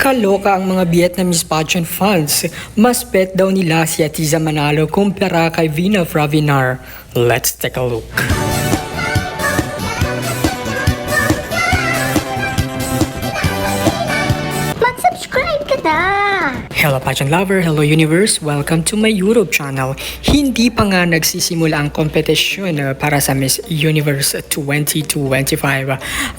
Kaloka ang mga Vietnamese pageant fans. Mas bet daw nila si Atiza Manalo kumpara kay Vina Fravinar. Let's take a look. Hello pageant lover, hello universe, welcome to my YouTube channel. Hindi pa nga nagsisimula ang kompetisyon uh, para sa Miss Universe 2025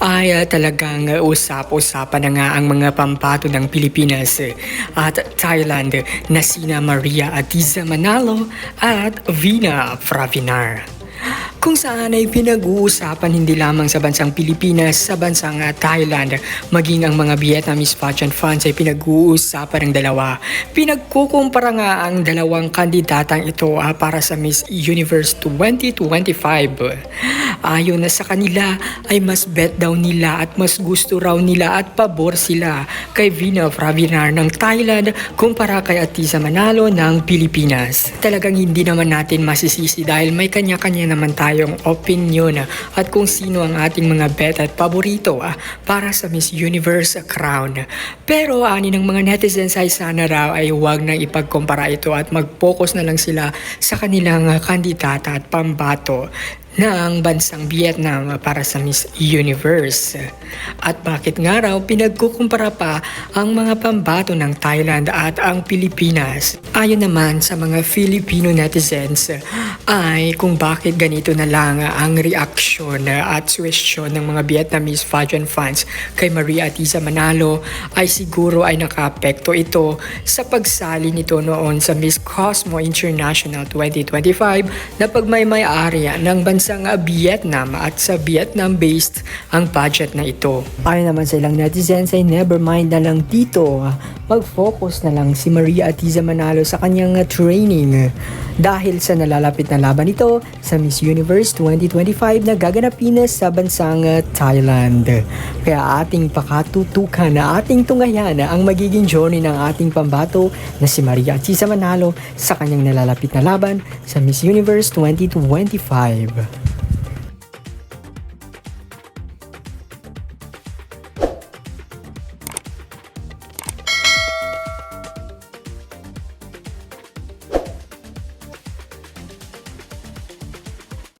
ay uh, talagang usap-usapan na nga ang mga pampato ng Pilipinas uh, at Thailand na sina Maria Atiza Manalo at Vina Fravinar kung saan ay pinag-uusapan hindi lamang sa bansang Pilipinas, sa bansang uh, Thailand, maging ang mga Vietnamese pageant fans ay pinag-uusapan ng dalawa. Pinagkukumpara nga ang dalawang kandidatang ito uh, para sa Miss Universe 2025. Ayon na sa kanila ay mas bet daw nila at mas gusto raw nila at pabor sila kay Vina Fravinar ng Thailand kumpara kay Atisa Manalo ng Pilipinas. Talagang hindi naman natin masisisi dahil may kanya-kanya naman tayong opinion at kung sino ang ating mga bet at paborito ah, para sa Miss Universe crown. Pero ani ng mga netizens ay sana raw ay huwag nang ipagkumpara ito at mag-focus na lang sila sa kanilang ah, kandidata at pambato ng bansang Vietnam para sa Miss Universe. At bakit nga raw pinagkukumpara pa ang mga pambato ng Thailand at ang Pilipinas? Ayon naman sa mga Filipino netizens ay kung bakit ganito na lang ang reaksyon at suwestyon ng mga Vietnamese pageant fans kay Maria Atiza Manalo ay siguro ay nakaapekto ito sa pagsali nito noon sa Miss Cosmo International 2025 na pagmay-may-ari ng bansang Vietnam at sa Vietnam-based ang budget na ito. Ayon naman sa ilang netizens ay never mind na lang dito. Mag-focus na lang si Maria Atiza Manalo sa kanyang training dahil sa nalalapit na laban nito sa Miss Universe 2025 na gaganapin sa bansang Thailand. Kaya ating pakatutukan na ating tungayan ang magiging journey ng ating pambato na si Maria Atiza Manalo sa kanyang nalalapit na laban sa Miss Universe 2025.